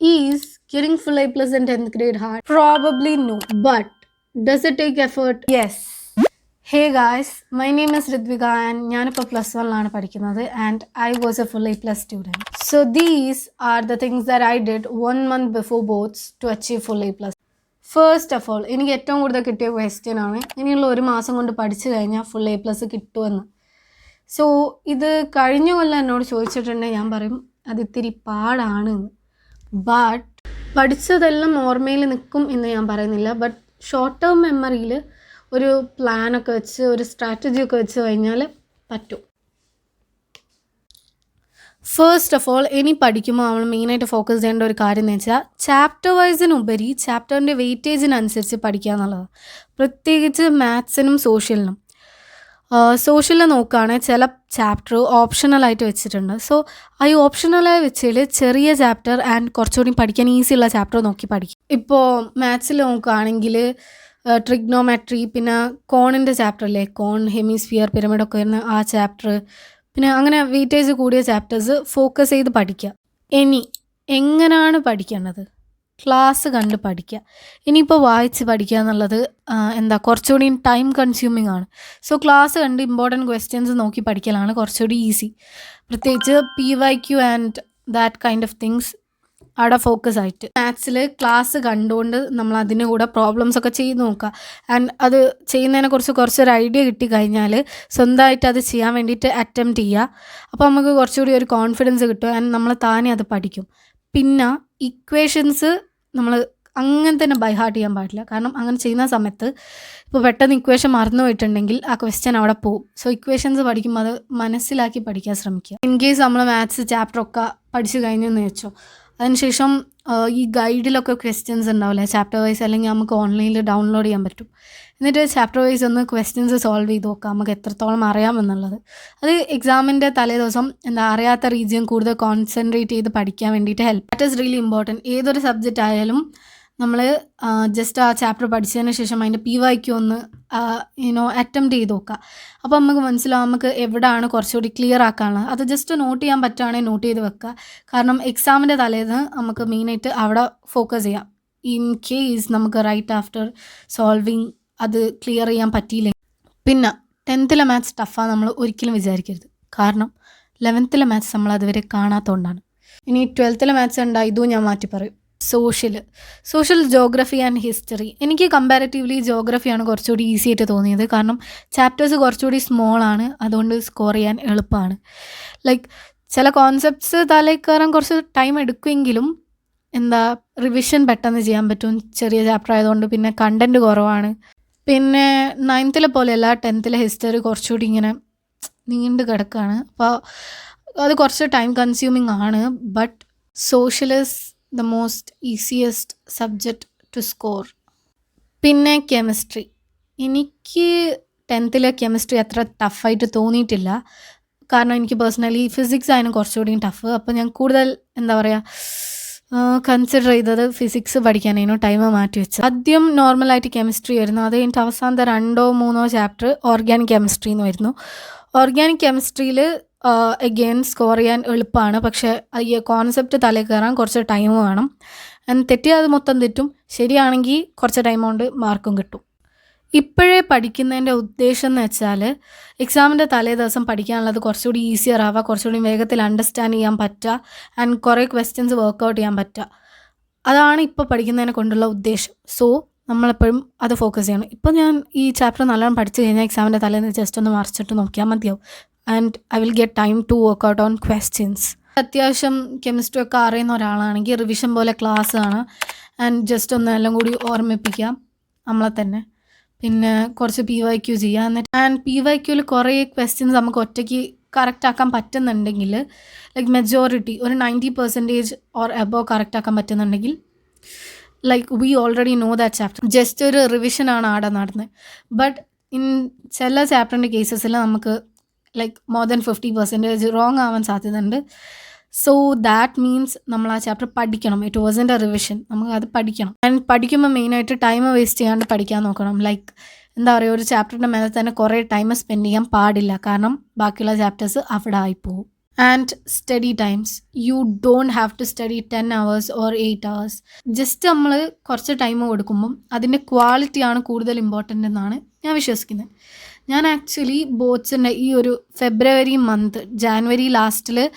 Is getting full A plus in 10th grade hard? Probably no. But does it take effort? Yes. Hey guys my name is Rithvika and ഞാനിപ്പോൾ plus വണ്ണിലാണ് പഠിക്കുന്നത് and I was a full A plus student so these are the things that I did one month before boards to achieve full A plus first of all എനിക്ക് ഏറ്റവും കൂടുതൽ കിട്ടിയ question ആണ് ഇനിയുള്ള ഒരു മാസം കൊണ്ട് പഠിച്ചു കഴിഞ്ഞാൽ ഫുൾ എ പ്ലസ് കിട്ടുമെന്ന് സോ ഇത് കഴിഞ്ഞ കൊല്ലം എന്നോട് ചോദിച്ചിട്ടുണ്ടെങ്കിൽ ഞാൻ പറയും അത് ഇത്തിരി പാടാണ് എന്ന് ബട്ട് പഠിച്ചതെല്ലാം ഓർമ്മയിൽ നിൽക്കും എന്ന് ഞാൻ പറയുന്നില്ല. ബട്ട് ഷോർട്ട് ടേം മെമ്മറിയിൽ ഒരു പ്ലാനൊക്കെ വെച്ച് ഒരു സ്ട്രാറ്റജി ഒക്കെ വെച്ച് കഴിഞ്ഞാൽ പറ്റും. ഫസ്റ്റ് ഓഫ് ഓൾ ഇനി പഠിക്കുമ്പോൾ നമ്മൾ മെയിനായിട്ട് ഫോക്കസ് ചെയ്യേണ്ട ഒരു കാര്യം എന്ന് വെച്ചാൽ ചാപ്റ്റർ വൈസിനുപരി ചാപ്റ്ററിന്റെ വെയിറ്റേജിനനുസരിച്ച് പഠിക്കുക എന്നുള്ളതാണ്. പ്രത്യേകിച്ച് മാത്സിനും സോഷ്യലിനും സോഷ്യലിൽ നോക്കുകയാണെങ്കിൽ ചില ചാപ്റ്റർ ഓപ്ഷണലായിട്ട് വെച്ചിട്ടുണ്ട്. സോ ആ ഈ ഓപ്ഷണലായി വെച്ചതിൽ ചെറിയ ചാപ്റ്റർ ആൻഡ് കുറച്ചുകൂടി പഠിക്കാൻ ഈസി ഉള്ള ചാപ്റ്റർ നോക്കി പഠിക്കും. ഇപ്പോൾ മാത്സിൽ നോക്കുകയാണെങ്കിൽ ട്രിഗ്നോമെട്രി പിന്നെ കോണിന്റെ ചാപ്റ്റർ അല്ലേ കോൺ ഹെമിസ്ഫിയർ പിരമിഡൊക്കെ വരുന്ന ആ ചാപ്റ്റർ പിന്നെ അങ്ങനെ വെയിറ്റേജ് കൂടിയ ചാപ്റ്റേഴ്സ് ഫോക്കസ് ചെയ്ത് പഠിക്കുക ഇനി എങ്ങനെയാണ് പഠിക്കേണ്ടത്? ക്ലാസ് കണ്ട് പഠിക്കുക ഇനിയിപ്പോൾ വായിച്ച് പഠിക്കുക എന്നുള്ളത് എന്താ കുറച്ചുകൂടി ടൈം കൺസ്യൂമിങ് ആണ്. സോ ക്ലാസ് കണ്ട് ഇമ്പോർട്ടന്റ് ക്വസ്റ്റ്യൻസ് നോക്കി പഠിക്കലാണ് കുറച്ചുകൂടി ഈസി പ്രത്യേകിച്ച് P Y Q and that kind of things അവിടെ ഫോക്കസ് ആയിട്ട്. മാത്സിൽ ക്ലാസ് കണ്ടുകൊണ്ട് നമ്മൾ അതിന് കൂടെ പ്രോബ്ലംസ് ഒക്കെ ചെയ്ത് നോക്കുക ആൻഡ് അത് ചെയ്യുന്നതിനെക്കുറിച്ച് കുറച്ചൊരു ഐഡിയ കിട്ടി കഴിഞ്ഞാൽ സ്വന്തമായിട്ട് അത് ചെയ്യാൻ വേണ്ടിയിട്ട് അറ്റംപ്റ്റ് ചെയ്യുക. അപ്പോൾ നമുക്ക് കുറച്ചുകൂടി ഒരു കോൺഫിഡൻസ് കിട്ടും. ആൻഡ് നമ്മൾ താനേ അത് പഠിക്കും. പിന്നെ ഇക്വേഷൻസ് നമ്മൾ അങ്ങനെ തന്നെ ബൈ ഹാർട്ട് ചെയ്യാൻ പാടില്ല. കാരണം അങ്ങനെ ചെയ്യുന്ന സമയത്ത് ഇപ്പോൾ പെട്ടെന്ന് ഇക്വേഷൻ മറന്നു പോയിട്ടുണ്ടെങ്കിൽ ആ ക്വസ്റ്റ്യൻ അവിടെ പോകും സോ ഇക്വേഷൻസ് പഠിക്കുമ്പോൾ അത് മനസ്സിലാക്കി പഠിക്കാൻ ശ്രമിക്കുക. ഇൻ കേസ് നമ്മൾ മാത്സ് ചാപ്റ്റർ ചാപ്റ്ററൊക്കെ പഠിച്ചു കഴിഞ്ഞു എന്ന് വെച്ചോ അതിനുശേഷം ഈ ഗൈഡിലൊക്കെ ക്വസ്റ്റ്യൻസ് ഉണ്ടാവില്ലേ? ചാപ്റ്റർ വൈസ് അല്ലെങ്കിൽ നമുക്ക് ഓൺലൈനിൽ ഡൗൺലോഡ് ചെയ്യാൻ പറ്റും. എന്നിട്ട് ചാപ്റ്റർ വൈസ് ഒന്ന് ക്വസ്റ്റ്യൻസ് സോൾവ് ചെയ്ത് നോക്കാം. നമുക്ക് എത്രത്തോളം അറിയാമെന്നുള്ളത് അത് എക്സാമിന്റെ തലേ ദിവസം എന്താ അറിയാത്ത റീജിയൻ കൂടുതൽ കോൺസെൻട്രേറ്റ് ചെയ്ത് പഠിക്കാൻ വേണ്ടിയിട്ട് help that is really important ഏതൊരു സബ്ജക്റ്റ് ആയാലും നമ്മൾ ജസ്റ്റ് ആ ചാപ്റ്റർ പഠിച്ചതിന് ശേഷം അതിന്റെ പി വൈക്ക് ഒന്ന് യുനോ അറ്റംപ്റ്റ് ചെയ്ത് നോക്കുക അപ്പോൾ നമുക്ക് മനസ്സിലാവും നമുക്ക് എവിടെയാണ് കുറച്ചുകൂടി ക്ലിയർ ആക്കാനുള്ളത്. അത് ജസ്റ്റ് നോട്ട് ചെയ്യാൻ പറ്റുകയാണെങ്കിൽ നോട്ട് ചെയ്ത് വെക്കുക കാരണം എക്സാമിന്റെ തലേന്ന് നമുക്ക് മെയിനായിട്ട് അവിടെ ഫോക്കസ് ചെയ്യാം. ഇൻ കേസ് നമുക്ക് റൈറ്റ് ആഫ്റ്റർ സോൾവിങ് അത് ക്ലിയർ ചെയ്യാൻ പറ്റിയില്ലെങ്കിൽ. പിന്നെ ടെൻത്തിലെ മാത്സ് ടഫാണ് നമ്മൾ ഒരിക്കലും വിചാരിക്കരുത്. കാരണം ലെവൻത്തിലെ മാത്സ് നമ്മൾ അതുവരെ കാണാത്തതുകൊണ്ടാണ് ഇനി ട്വൽത്തിലെ മാത്സ് ഉണ്ടാ ഇതും ഞാൻ മാറ്റി പറയും. Social. Social geography and history. എനിക്ക് കമ്പാരറ്റീവ്ലി ജോഗ്രഫിയാണ് കുറച്ചുകൂടി ഈസി ആയിട്ട് തോന്നിയത്. കാരണം ചാപ്റ്റേഴ്സ് കുറച്ചുകൂടി സ്മോൾ ആണ്. അതുകൊണ്ട് സ്കോർ ചെയ്യാൻ എളുപ്പമാണ്. ലൈക്ക് ചില കോൺസെപ്റ്റ്സ് തലയിൽ കയറാൻ കുറച്ച് ടൈം എടുക്കുമെങ്കിലും എന്താ റിവിഷൻ പെട്ടെന്ന് ചെയ്യാൻ പറ്റും. ചെറിയ ചാപ്റ്റർ ആയതുകൊണ്ട് പിന്നെ കണ്ടന്റ് കുറവാണ്. പിന്നെ നയൻത്തിലെ പോലെയല്ല ടെൻത്തിലെ ഹിസ്റ്ററി കുറച്ചുകൂടി ഇങ്ങനെ നീണ്ടു കിടക്കുകയാണ് അപ്പോൾ അത് കുറച്ച് ടൈം കൺസ്യൂമിങ് ആണ്. But social is the most easiest subject to score പിന്നെ കെമിസ്ട്രി എനിക്ക് ടെൻത്തിലെ കെമിസ്ട്രി അത്ര ടഫായിട്ട് തോന്നിയിട്ടില്ല. കാരണം എനിക്ക് പേഴ്സണലി ഫിസിക്സ് ആയിരുന്നു കുറച്ചുകൂടി ടഫ് അപ്പോൾ ഞാൻ കൂടുതൽ എന്താ പറയുക കൺസിഡർ ചെയ്തത് ഫിസിക്സ് പഠിക്കാനായിരുന്നു. ടൈം മാറ്റി വെച്ചത് ആദ്യം നോർമലായിട്ട് കെമിസ്ട്രി ആയിരുന്നു. അത് കഴിഞ്ഞിട്ട് അവസാനത്തെ രണ്ടോ മൂന്നോ ചാപ്റ്റർ ഓർഗാനിക് കെമിസ്ട്രി എന്ന് വരുന്നു. ഓർഗാനിക് കെമിസ്ട്രിയിൽ എഗെയിൻ സ്കോർ ചെയ്യാൻ എളുപ്പമാണ് പക്ഷേ ഈ കോൺസെപ്റ്റ് തലയിൽ കയറാൻ കുറച്ച് ടൈം വേണം. ആൻഡ് തെറ്റിയാൽ മൊത്തം തെറ്റും. ശരിയാണെങ്കിൽ കുറച്ച് ടൈം കൊണ്ട് മാർക്കും കിട്ടും. ഇപ്പോഴേ പഠിക്കുന്നതിന്റെ ഉദ്ദേശം എന്ന് വെച്ചാൽ എക്സാമിന്റെ തലേ ദിവസം പഠിക്കാനുള്ളത് കുറച്ചുകൂടി ഈസിയർ ആവുക കുറച്ചുകൂടി വേഗത്തിൽ അണ്ടർസ്റ്റാൻഡ് ചെയ്യാൻ പറ്റുക ആൻഡ് കുറേ ക്വസ്റ്റ്യൻസ് വർക്കൗട്ട് ചെയ്യാൻ പറ്റുക. അതാണ് ഇപ്പോൾ പഠിക്കുന്നതിനെ കൊണ്ടുള്ള ഉദ്ദേശം. സോ നമ്മളെപ്പോഴും അത് ഫോക്കസ് ചെയ്യണം. ഇപ്പോൾ ഞാൻ ഈ ചാപ്റ്റർ നല്ലോണം പഠിച്ചു കഴിഞ്ഞാൽ എക്സാമിന്റെ തലേന്ന് ജസ്റ്റ് ഒന്ന് മറിച്ചിട്ട് നോക്കിയാൽ മതിയാവും. And I will get time to work out on questions അത്യാവശ്യം കെമിസ്ട്രി ഒക്കെ അറിയുന്ന ഒരാളാണെങ്കിൽ റിവിഷൻ പോലെ ക്ലാസ് ആണ്. ആൻഡ് ജസ്റ്റ് ഒന്ന് എല്ലാം കൂടി ഓർമ്മിപ്പിക്കാം നമ്മളെ തന്നെ. പിന്നെ കുറച്ച് പി വൈ ക്യു ചെയ്യാം. എന്നിട്ട് ആൻഡ് പി വൈ ക്യൂവിൽ കുറേ ക്വസ്റ്റ്യൻസ് നമുക്ക് ഒറ്റയ്ക്ക് കറക്റ്റ് ആക്കാൻ പറ്റുന്നുണ്ടെങ്കിൽ ലൈക്ക് മെജോറിറ്റി ഒരു ninety percentage or above correct ആക്കാൻ പറ്റുന്നുണ്ടെങ്കിൽ like we already know that chapter just ഒരു റിവിഷനാണ് ആടെ നടന്നത് ബട്ട് ഇൻ ചില ചാപ്റ്ററിന്റെ കേസസിൽ നമുക്ക് like more than fifty percentage wrong ആവാൻ സാധ്യതയുണ്ട്. സോ ദാറ്റ് മീൻസ് നമ്മൾ ആ ചാപ്റ്റർ പഠിക്കണം. ഇറ്റ് വാസന്റ് എ റിവിഷൻ നമുക്ക് അത് പഠിക്കണം. ആൻഡ് പഠിക്കുമ്പോൾ മെയിനായിട്ട് ടൈം വേസ്റ്റ് ചെയ്യാണ്ട് പഠിക്കാൻ നോക്കണം. ലൈക്ക് എന്താ പറയുക ഒരു ചാപ്റ്ററിന്റെ മേലെ തന്നെ കുറേ ടൈം സ്പെൻഡ് ചെയ്യാൻ പാടില്ല. കാരണം ബാക്കിയുള്ള ചാപ്റ്റേഴ്സ് അവിടെ ആയിപ്പോവും. And study times you don't have to study ten hours or eight hours just നമ്മൾ കുറച്ച് ടൈം കൊടുക്കുമ്പം അതിന്റെ ക്വാളിറ്റിയാണ് കൂടുതൽ ഇമ്പോർട്ടന്റ് എന്നാണ് ഞാൻ വിശ്വസിക്കുന്നത്. ഞാൻ ആക്ച്വലി ബോട്ട്സിന്റെ ഈ ഒരു ഫെബ്രുവരി മന്ത് ജാനുവരി ലാസ്റ്റിൽ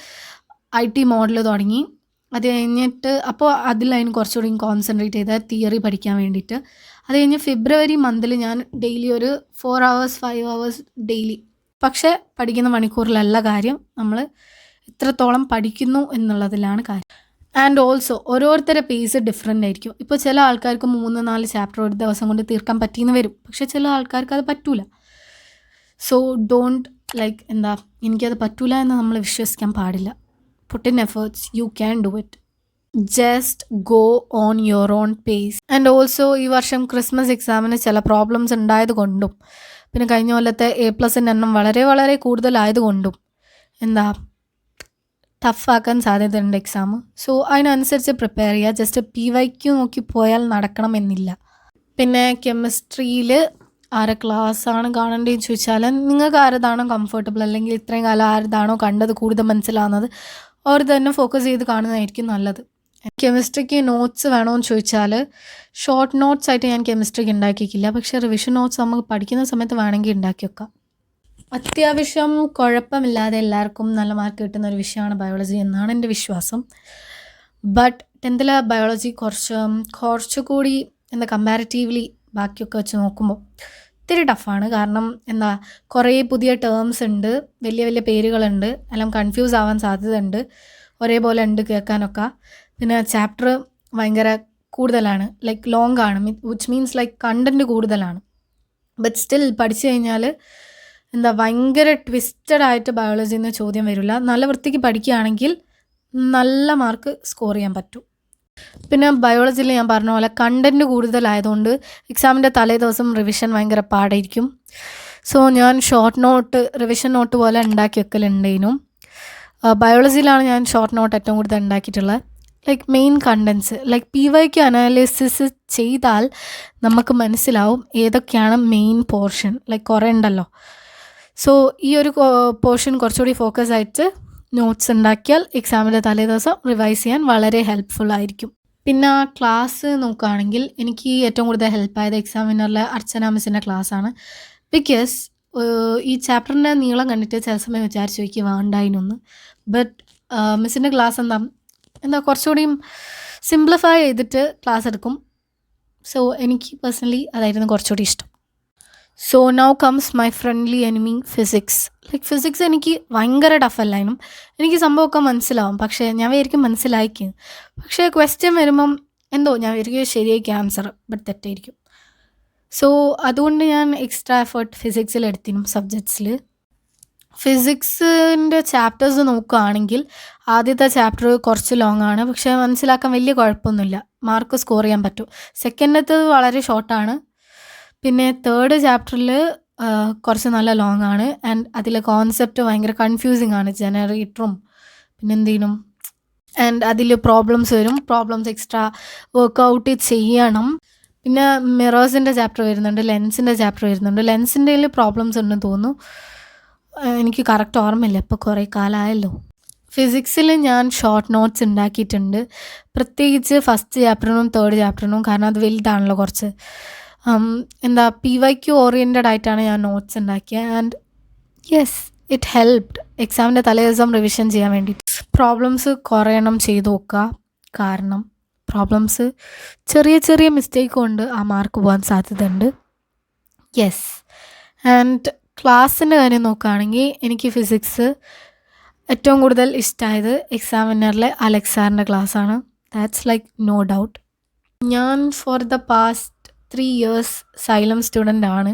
ഐ ടി മോഡൽ തുടങ്ങി. അത് കഴിഞ്ഞിട്ട് അപ്പോൾ അതിലതിന് കുറച്ചുകൂടി കോൺസെൻട്രേറ്റ് ചെയ്ത തിയറി പഠിക്കാൻ വേണ്ടിയിട്ട്. അത് കഴിഞ്ഞ് ഫെബ്രുവരി മന്തിൽ ഞാൻ ഡെയിലി ഒരു four hours five hours daily പക്ഷേ പഠിക്കുന്ന മണിക്കൂറിലല്ല കാര്യം. നമ്മൾ എത്രത്തോളം പഠിക്കുന്നു എന്നുള്ളതിലാണ് കാര്യം. ആൻഡ് ഓൾസോ ഓരോരുത്തരുടെ പേസ് ഡിഫറെന്റ് ആയിരിക്കും. ഇപ്പോൾ ചില ആൾക്കാർക്ക് മൂന്ന് നാല് ചാപ്റ്റർ ഒരു ദിവസം കൊണ്ട് തീർക്കാൻ പറ്റിയെന്ന് വരും. പക്ഷേ ചില ആൾക്കാർക്ക് അത് പറ്റൂല. സോ ഡോണ്ട് ലൈക്ക് എന്താ എനിക്കത് പറ്റൂല എന്ന് നമ്മൾ വിശ്വസിക്കാൻ പാടില്ല. Put in efforts you can do it just go on your own pace and also ഈ വർഷം ക്രിസ്മസ് എക്സാമിന് ചില പ്രോബ്ലംസ് ഉണ്ടായത് കൊണ്ടും പിന്നെ കഴിഞ്ഞ കൊല്ലത്തെ എ പ്ലസിന്റെ എണ്ണം വളരെ വളരെ കൂടുതലായതുകൊണ്ടും എന്താ ടഫാക്കാൻ സാധ്യതയുണ്ട് എക്സാം സോ അതിനനുസരിച്ച് പ്രിപ്പയർ ചെയ്യുക. ജസ്റ്റ് പി വൈക്ക് നോക്കി പോയാൽ നടക്കണമെന്നില്ല. പിന്നെ കെമിസ്ട്രിയിൽ ആരെ ആണ് കാണേണ്ടതെന്ന് ചോദിച്ചാൽ നിങ്ങൾക്ക് ആരതാണോ കംഫർട്ടബിൾ അല്ലെങ്കിൽ ഇത്രയും കാലം ആരതാണോ കണ്ടത് കൂടുതൽ മനസ്സിലാവുന്നത് അവർ തന്നെ ഫോക്കസ് ചെയ്ത് കാണുന്നതായിരിക്കും നല്ലത്. കെമിസ്ട്രിക്ക് നോട്ട്സ് വേണമെന്ന് ചോദിച്ചാൽ ഷോർട്ട് നോട്ട്സ് ആയിട്ട് ഞാൻ കെമിസ്ട്രിക്ക് ഉണ്ടാക്കിയിട്ടില്ല. പക്ഷേ റിവിഷൻ നോട്ട്സ് നമുക്ക് പഠിക്കുന്ന സമയത്ത് വേണമെങ്കിൽ ഉണ്ടാക്കി വെക്കാം. അത്യാവശ്യം കുഴപ്പമില്ലാതെ എല്ലാവർക്കും നല്ല മാർക്ക് കിട്ടുന്ന ഒരു വിഷയമാണ് ബയോളജി എന്നാണ് എന്റെ വിശ്വാസം. ബട്ട് ടെൻത്തിലെ ബയോളജി കുറച്ച് കുറച്ചുകൂടി എന്താ കമ്പാരിറ്റീവ്ലി ബാക്കിയൊക്കെ വെച്ച് നോക്കുമ്പോൾ ഇത്തിരി ടഫാണ്. കാരണം എന്താ കുറേ പുതിയ ടേംസ് ഉണ്ട് വലിയ വലിയ പേരുകളുണ്ട് എല്ലാം കൺഫ്യൂസ് ആവാൻ സാധ്യതയുണ്ട്. ഒരേപോലെ ഉണ്ട് കേൾക്കാനൊക്കെ. പിന്നെ ചാപ്റ്റർ ഭയങ്കര കൂടുതലാണ്. ലൈക്ക് ലോങ് ആണ് വിച്ച് മീൻസ് ലൈക്ക് കണ്ടന്റ് കൂടുതലാണ്. ബട്ട് സ്റ്റിൽ പഠിച്ചു കഴിഞ്ഞാൽ എന്താ ഭയങ്കര ട്വിസ്റ്റഡ് ആയിട്ട് ബയോളജിയിൽ ചോദ്യം വരില്ല. നല്ല വൃത്തിക്ക് പഠിക്കുകയാണെങ്കിൽ നല്ല മാർക്ക് സ്കോർ ചെയ്യാൻ പറ്റും. പിന്നെ ബയോളജിയിൽ ഞാൻ പറഞ്ഞ പോലെ കണ്ടന്റ് കൂടുതലായതുകൊണ്ട് എക്സാമിന്റെ തലേ ദിവസം റിവിഷൻ ഭയങ്കര പാടായിരിക്കും. സോ ഞാൻ ഷോർട്ട് നോട്ട് റിവിഷൻ നോട്ട് പോലെ ഉണ്ടാക്കി വെക്കലുണ്ടേനും. ബയോളജിയിലാണ് ഞാൻ ഷോർട്ട് നോട്ട് ഏറ്റവും കൂടുതൽ ഉണ്ടാക്കിയിട്ടുള്ളത്. Like main contents like P Y Q analysis ചെയ്താൽ നമുക്ക് മനസ്സിലാവും ഏതൊക്കെയാണ് മെയിൻ പോർഷൻ ലൈക്ക് കുറേ ഉണ്ടല്ലോ. സോ ഈ ഒരു പോർഷൻ കുറച്ചുകൂടി ഫോക്കസ് ആയിട്ട് നോട്ട്സ് ഉണ്ടാക്കിയാൽ എക്സാമിന്റെ തലേ ദിവസം റിവൈസ് ചെയ്യാൻ വളരെ ഹെൽപ്ഫുൾ ആയിരിക്കും. പിന്നെ ക്ലാസ് നോക്കുകയാണെങ്കിൽ എനിക്ക് ഏറ്റവും കൂടുതൽ ഹെൽപ്പായത് എക്സാമിനറിലെ അർച്ചന മിസ്സിന്റെ ക്ലാസ്സാണ് ബിക്കോസ് ഈ ചാപ്റ്ററിന്റെ നീളം കണ്ടിട്ട് ചില സമയം വിചാരിച്ചു നോക്കി വേണ്ടായിനൊന്ന് ബട്ട് മിസ്സിന്റെ ക്ലാസ് എന്താ എന്താ കുറച്ചുകൂടിയും സിംപ്ലിഫൈ ചെയ്തിട്ട് ക്ലാസ് എടുക്കും. സോ എനിക്ക് പേഴ്സണലി അതായിരുന്നു കുറച്ചുകൂടി ഇഷ്ടം. So now comes my friendly enemy physics like physics എനിക്ക് ഭയങ്കര ടഫല്ലായിരുന്നു എനിക്ക് സംഭവമൊക്കെ മനസ്സിലാവും. പക്ഷേ ഞാൻ വിചാരിക്കും മനസ്സിലായിരിക്കും. പക്ഷേ ക്വസ്റ്റ്യൻ വരുമ്പം എന്തോ ഞാൻ വിചാരിക്കും ശരിയായിരിക്കും ആൻസർ ബട്ട് തെറ്റായിരിക്കും. സോ അതുകൊണ്ട് ഞാൻ എക്സ്ട്രാ എഫേർട്ട് ഫിസിക്സിൽ എടുത്തിരുന്നു സബ്ജക്ട്സിൽ ഫിസിക്സിന്റെ ചാപ്റ്റേഴ്സ് നോക്കുകയാണെങ്കിൽ ആദ്യത്തെ ചാപ്റ്റർ കുറച്ച് ലോങ് ആണ്. പക്ഷേ മനസ്സിലാക്കാൻ വലിയ കുഴപ്പമൊന്നുമില്ല. മാർക്ക് സ്കോർ ചെയ്യാൻ പറ്റും. സെക്കൻഡത്തത് വളരെ ഷോർട്ടാണ് പിന്നെ തേർഡ് ചാപ്റ്ററിൽ കുറച്ച് നല്ല ലോങ് ആണ്. ആൻഡ് അതിലെ കോൺസെപ്റ്റ് ഭയങ്കര കൺഫ്യൂസിങ് ആണ്. ജനറേറ്ററും പിന്നെ എന്തെങ്കിലും ആൻഡ് അതിൽ പ്രോബ്ലംസ് വരും. പ്രോബ്ലംസ് എക്സ്ട്രാ വർക്കൗട്ട് ചെയ്യണം. പിന്നെ മിറേഴ്സിന്റെ ചാപ്റ്റർ വരുന്നുണ്ട്. ലെൻസിന്റെ ചാപ്റ്റർ വരുന്നുണ്ട്. ലെൻസിന്റെ പ്രോബ്ലംസ് ഉണ്ടെന്ന് തോന്നുന്നു. എനിക്ക് കറക്റ്റ് ഓർമ്മയില്ല. ഇപ്പോൾ കുറേ കാലമായല്ലോ ഫിസിക്സിൽ ഞാൻ ഷോർട്ട് നോട്ട്സ് ഉണ്ടാക്കിയിട്ടുണ്ട്. പ്രത്യേകിച്ച് ഫസ്റ്റ് ചാപ്റ്ററിനും തേർഡ് ചാപ്റ്ററിനും കാരണം അത് വലുതാണല്ലോ കുറച്ച്. എന്താ പി വൈ ക്യു ഓറിയന്റഡ് ആയിട്ടാണ് ഞാൻ നോട്ട്സ് ഉണ്ടാക്കിയത് ആൻഡ് യെസ് ഇറ്റ് ഹെൽപ്ഡ് എക്സാമിന്റെ തലേ ദിവസം റിവിഷൻ ചെയ്യാൻ വേണ്ടിയിട്ട്. പ്രോബ്ലംസ് കുറേ എണ്ണം ചെയ്ത് നോക്കുക. കാരണം പ്രോബ്ലംസ് ചെറിയ ചെറിയ മിസ്റ്റേക്ക് കൊണ്ട് ആ മാർക്ക് പോകാൻ സാധ്യതയുണ്ട്. യെസ് ആൻഡ് ക്ലാസ്സിന്റെ കാര്യം നോക്കുകയാണെങ്കിൽ എനിക്ക് ഫിസിക്സ് ഏറ്റവും കൂടുതൽ ഇഷ്ടമായത് എക്സാമിനറിലെ അലക്സാറിന്റെ ക്ലാസ്സാണ് ദാറ്റ്സ് ലൈക്ക് നോ ഡൗട്ട് ഞാൻ for the past three years Xylem student ആണ്.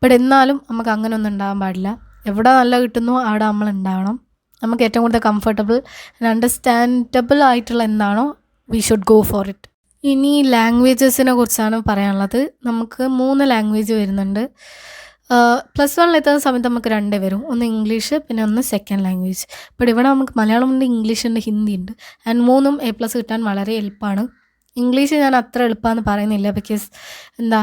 ബട്ട് എന്നാലും നമുക്ക് അങ്ങനെ ഒന്നും ഉണ്ടാകാൻ പാടില്ല. എവിടെ നല്ല കിട്ടുന്നു അവിടെ നമ്മൾ ഉണ്ടാവണം. നമുക്ക് ഏറ്റവും കൂടുതൽ കംഫർട്ടബിൾ അണ്ടർസ്റ്റാൻഡബിൾ ആയിട്ടുള്ള എന്താണോ we should go for it ഇനി ലാംഗ്വേജസിനെ കുറിച്ചാണ് പറയാനുള്ളത്. നമുക്ക് മൂന്ന് ലാംഗ്വേജ് വരുന്നുണ്ട്. പ്ലസ് വണ്ണിൽ എത്തുന്ന സമയത്ത് നമുക്ക് രണ്ടേ വരും. ഒന്ന് ഇംഗ്ലീഷ് പിന്നെ ഒന്ന് സെക്കൻഡ് ലാംഗ്വേജ് ബട്ട് ഇവിടെ നമുക്ക് മലയാളമുണ്ട് ഇംഗ്ലീഷ് ഉണ്ട് ഹിന്ദി ഉണ്ട്. ആൻഡ് മൂന്നും എ പ്ലസ് കിട്ടാൻ വളരെ എളുപ്പമാണ്. ഇംഗ്ലീഷ് ഞാൻ അത്ര എളുപ്പമെന്ന് പറയുന്നില്ല ബിക്കോസ് എന്താ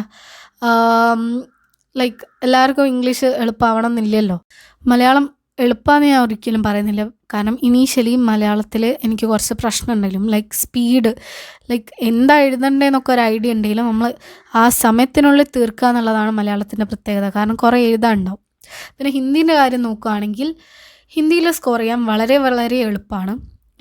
ലൈക്ക് എല്ലാവർക്കും ഇംഗ്ലീഷ് എളുപ്പമാവണം എന്നില്ലല്ലോ മലയാളം എളുപ്പമെന്ന് ഞാൻ ഒരിക്കലും പറയുന്നില്ല. കാരണം ഇനീഷ്യലി മലയാളത്തിൽ എനിക്ക് കുറച്ച് പ്രശ്നം ഉണ്ടെങ്കിലും ലൈക്ക് സ്പീഡ് ലൈക്ക് എന്താ എഴുതണ്ടേന്നൊക്കെ ഒരു ഐഡിയ ഉണ്ടെങ്കിലും നമ്മൾ ആ സമയത്തിനുള്ളിൽ തീർക്കുക എന്നുള്ളതാണ് മലയാളത്തിന്റെ പ്രത്യേകത. കാരണം കുറേ എഴുതാനുണ്ടാവും പിന്നെ ഹിന്ദീന്റെ കാര്യം നോക്കുകയാണെങ്കിൽ ഹിന്ദിയിൽ സ്കോർ ചെയ്യാൻ വളരെ വളരെ എളുപ്പമാണ്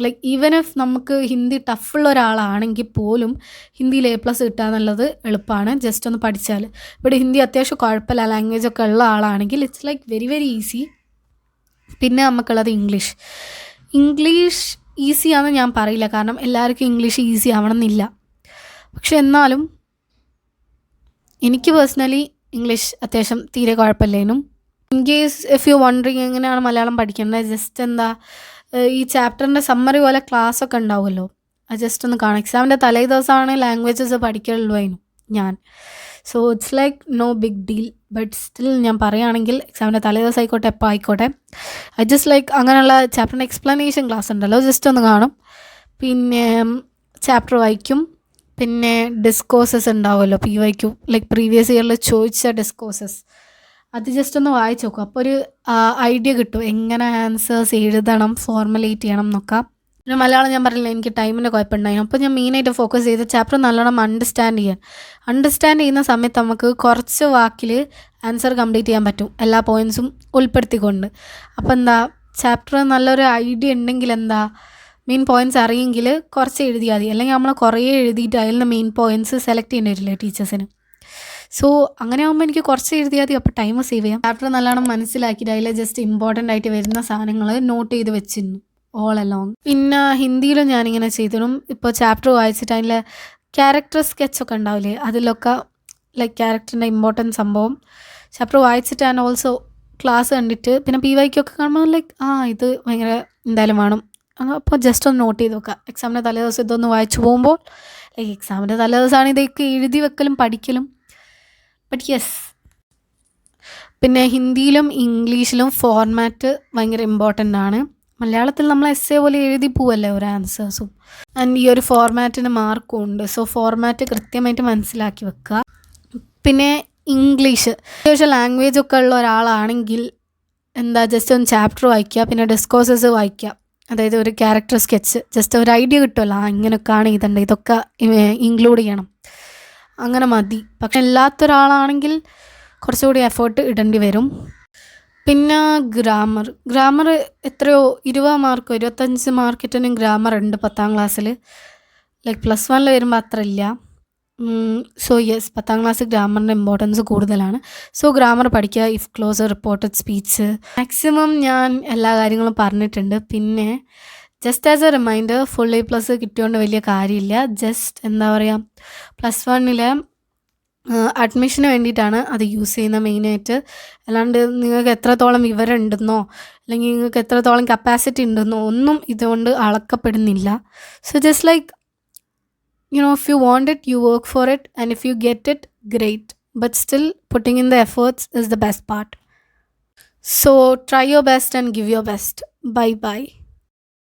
ലൈക്ക് ഈവൻ ഇഫ് നമുക്ക് ഹിന്ദി ടഫുള്ള ഒരാളാണെങ്കിൽ പോലും ഹിന്ദിയിൽ എ പ്ലസ് കിട്ടുക എന്നുള്ളത് എളുപ്പമാണ്. ജസ്റ്റ് ഒന്ന് പഠിച്ചാൽ ഇവിടെ ഹിന്ദി അത്യാവശ്യം കുഴപ്പമില്ല. ലാംഗ്വേജ് ഒക്കെ ഉള്ള ആളാണെങ്കിൽ it's like very very easy പിന്നെ നമുക്കുള്ളത് ഇംഗ്ലീഷ് ഇംഗ്ലീഷ് ഈസിയാണെന്ന് ഞാൻ പറയില്ല. കാരണം എല്ലാവർക്കും ഇംഗ്ലീഷ് ഈസി ആവണമെന്നില്ല. പക്ഷെ എന്നാലും എനിക്ക് പേഴ്സണലി ഇംഗ്ലീഷ് അത്യാവശ്യം തീരെ കുഴപ്പമില്ലേനും. In case if you wondering എങ്ങനെയാണ് മലയാളം പഠിക്കേണ്ടത് ജസ്റ്റ് എന്താ ഈ ചാപ്റ്ററിന്റെ സമ്മറി പോലെ ക്ലാസ് ഒക്കെ ഉണ്ടാവുമല്ലോ. അത് ജസ്റ്റ് ഒന്ന് കാണാം. എക്സാമിന്റെ തലേ ദിവസമാണ് ലാംഗ്വേജസ് പഠിക്കുള്ളൂ അതിന് ഞാൻ. So it's like no big deal but still ഞാൻ പറയുകയാണെങ്കിൽ എക്സാമിന്റെ തലേ ദിവസം ആയിക്കോട്ടെ എപ്പോൾ ആയിക്കോട്ടെ. ഐ ജസ്റ്റ് ലൈക്ക് അങ്ങനെയുള്ള ചാപ്റ്ററിന്റെ എക്സ്പ്ലനേഷൻ ക്ലാസ് ഉണ്ടല്ലോ ജസ്റ്റ് ഒന്ന് കാണും. പിന്നെ ചാപ്റ്റർ വായിക്കും. പിന്നെ ഡിസ്കോസസ് ഉണ്ടാവുമല്ലോ പി വൈക്കും ലൈക്ക് പ്രീവിയസ് ഇയറിൽ ചോദിച്ച ഡിസ്കോസസ് അത് ജസ്റ്റ് ഒന്ന് വായിച്ച് നോക്കും. അപ്പോൾ ഒരു ഐഡിയ കിട്ടും. എങ്ങനെ ആൻസേഴ്സ് എഴുതണം ഫോർമുലേറ്റ് ചെയ്യണം എന്നൊക്കെ. പിന്നെ മലയാളം ഞാൻ പറഞ്ഞില്ല എനിക്ക് ടൈമിന്റെ കുഴപ്പമുണ്ടായിരുന്നു അപ്പോൾ ഞാൻ മെയിനായിട്ട് ഫോക്കസ് ചെയ്ത് ചാപ്റ്റർ നല്ലോണം അണ്ടർസ്റ്റാൻഡ് ചെയ്യാൻ. അണ്ടർസ്റ്റാൻഡ് ചെയ്യുന്ന സമയത്ത് നമുക്ക് കുറച്ച് വാക്കിൽ ആൻസർ കംപ്ലീറ്റ് ചെയ്യാൻ പറ്റും. എല്ലാ പോയിൻസും ഉൾപ്പെടുത്തിക്കൊണ്ട്. അപ്പോൾ എന്താ ചാപ്റ്റർ നല്ലൊരു ഐഡിയ ഉണ്ടെങ്കിൽ എന്താ മെയിൻ പോയിന്റ്സ് അറിയെങ്കിൽ കുറച്ച് എഴുതിയാൽ മതി. അല്ലെങ്കിൽ നമ്മൾ കുറേ എഴുതിയിട്ട് അതിൽ നിന്ന് മെയിൻ പോയിന്റ്സ് സെലക്ട് ചെയ്യേണ്ടി വരില്ലേ ടീച്ചേഴ്സിന് സോ അങ്ങനെ ആകുമ്പോൾ എനിക്ക് കുറച്ച് എഴുതിയാൽ മതി. അപ്പോൾ ടൈം സേവ് ചെയ്യാം. ചാപ്റ്റർ നല്ലോണം മനസ്സിലാക്കിയിട്ട് അതിൽ ജസ്റ്റ് ഇമ്പോർട്ടന്റ് ആയിട്ട് വരുന്ന സാധനങ്ങൾ നോട്ട് ചെയ്ത് വെച്ചിരുന്നു. ഓൾ അലോങ് പിന്നെ ഹിന്ദിയിലും ഞാനിങ്ങനെ ചെയ്തിടും. ഇപ്പോൾ ചാപ്റ്റർ വായിച്ചിട്ട് അതിലെ ക്യാരക്ടർ സ്കെച്ചൊക്കെ ഉണ്ടാവില്ലേ? അതിലൊക്കെ ലൈക്ക് ക്യാരക്ടറിന്റെ ഇമ്പോർട്ടന്റ് സംഭവം. ചാപ്റ്റർ വായിച്ചിട്ട് ആൻഡ് ഓൾസോ ക്ലാസ് കണ്ടിട്ട് പിന്നെ പി വൈക്കൊക്കെ കാണുമ്പോൾ ലൈക്ക് ആ ഇത് ഭയങ്കര എന്തായാലും വേണം. അപ്പോൾ ജസ്റ്റ് ഒന്ന് നോട്ട് ചെയ്ത് വെക്കുക എക്സാമിന്റെ തലേദിവസം ഇതൊന്ന് വായിച്ചു പോകുമ്പോൾ ലൈക്ക് എക്സാമിന്റെ തലേദിവസമാണ് ഇതൊക്കെ എഴുതി വെക്കലും പഠിക്കലും. ബട്ട് യെസ് പിന്നെ ഹിന്ദിയിലും ഇംഗ്ലീഷിലും ഫോർമാറ്റ് ഭയങ്കര ഇമ്പോർട്ടന്റ് ആണ്. മലയാളത്തിൽ നമ്മൾ എസ് എ പോലെ എഴുതി പോവല്ലേ ഒരു ആൻസേഴ്സും ആൻഡ് ഈ ഒരു ഫോർമാറ്റിന് മാർക്കും ഉണ്ട്. സോ ഫോർമാറ്റ് കൃത്യമായിട്ട് മനസ്സിലാക്കി വെക്കുക. പിന്നെ ഇംഗ്ലീഷ് അത്യാവശ്യം ലാംഗ്വേജ് ഒക്കെ ഉള്ള ഒരാളാണെങ്കിൽ എന്താ ജസ്റ്റ് ഒന്ന് ചാപ്റ്റർ വായിക്കുക. പിന്നെ ഡിസ്കോസസ് വായിക്കുക. അതായത് ഒരു ക്യാരക്ടർ സ്കെച്ച് ജസ്റ്റ് ഒരു ഐഡിയ കിട്ടുമല്ലോ ആ ഇങ്ങനെയൊക്കെയാണ് ഇതുണ്ട്. ഇതൊക്കെ ഇൻക്ലൂഡ് ചെയ്യണം. അങ്ങനെ മതി. പക്ഷെ ഇല്ലാത്തൊരാളാണെങ്കിൽ കുറച്ചുകൂടി എഫേർട്ട് ഇടേണ്ടി വരും. പിന്നെ ഗ്രാമർ ഗ്രാമർ എത്രയോ ഇരുപത് മാർക്കോ ഇരുപത്തഞ്ച് മാർക്കറ്റിനും ഗ്രാമർ ഉണ്ട് പത്താം ക്ലാസ്സിൽ ലൈക്ക് പ്ലസ് വണ്ണിൽ വരുമ്പോൾ അത്ര ഇല്ല. സോ യെസ് പത്താം ക്ലാസ് ഗ്രാമറിന്റെ ഇമ്പോർട്ടൻസ് കൂടുതലാണ്. സോ ഗ്രാമർ പഠിക്കുക if clause reported speech maximum ഞാൻ എല്ലാ കാര്യങ്ങളും പറഞ്ഞിട്ടുണ്ട്. പിന്നെ just as a reminder full A plus കിട്ടിയോണ്ട് വലിയ കാര്യമില്ല. ജസ്റ്റ് എന്താ പറയുക പ്ലസ് വണ്ണിലെ അഡ്മിഷന് വേണ്ടിയിട്ടാണ് അത് യൂസ് ചെയ്യുന്നത് മെയിനായിട്ട് അല്ലാണ്ട് നിങ്ങൾക്ക് എത്രത്തോളം വിവരം ഉണ്ടെന്നോ അല്ലെങ്കിൽ നിങ്ങൾക്ക് എത്രത്തോളം കപ്പാസിറ്റി ഉണ്ടെന്നോ ഒന്നും ഇതുകൊണ്ട് അളക്കപ്പെടുന്നില്ല. So just like you know if you want it you work for it and if you get it great but still putting in the efforts is the best part so try your best and give your best bye bye